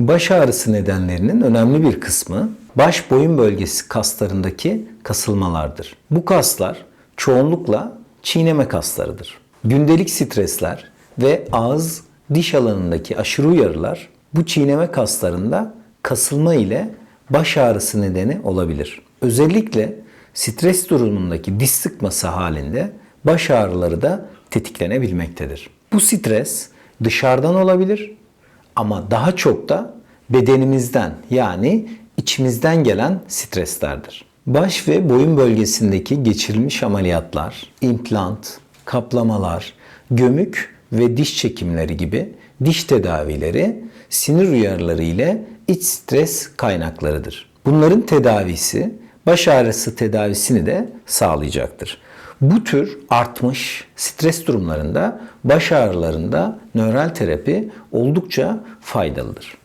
Baş ağrısı nedenlerinin önemli bir kısmı baş boyun bölgesi kaslarındaki kasılmalardır. Bu kaslar çoğunlukla çiğneme kaslarıdır. Gündelik stresler ve ağız diş alanındaki aşırı uyarılar bu çiğneme kaslarında kasılma ile baş ağrısı nedeni olabilir. Özellikle stres durumundaki diş sıkması halinde baş ağrıları da tetiklenebilmektedir. Bu stres dışarıdan olabilir ama daha çok da bedenimizden yani içimizden gelen streslerdir. Baş ve boyun bölgesindeki geçirilmiş ameliyatlar, implant, kaplamalar, gömük ve diş çekimleri gibi diş tedavileri sinir uyarıları ile iç stres kaynaklarıdır. Bunların tedavisi baş ağrısı tedavisini de sağlayacaktır. Bu tür artmış stres durumlarında baş ağrılarında nöral terapi oldukça faydalıdır.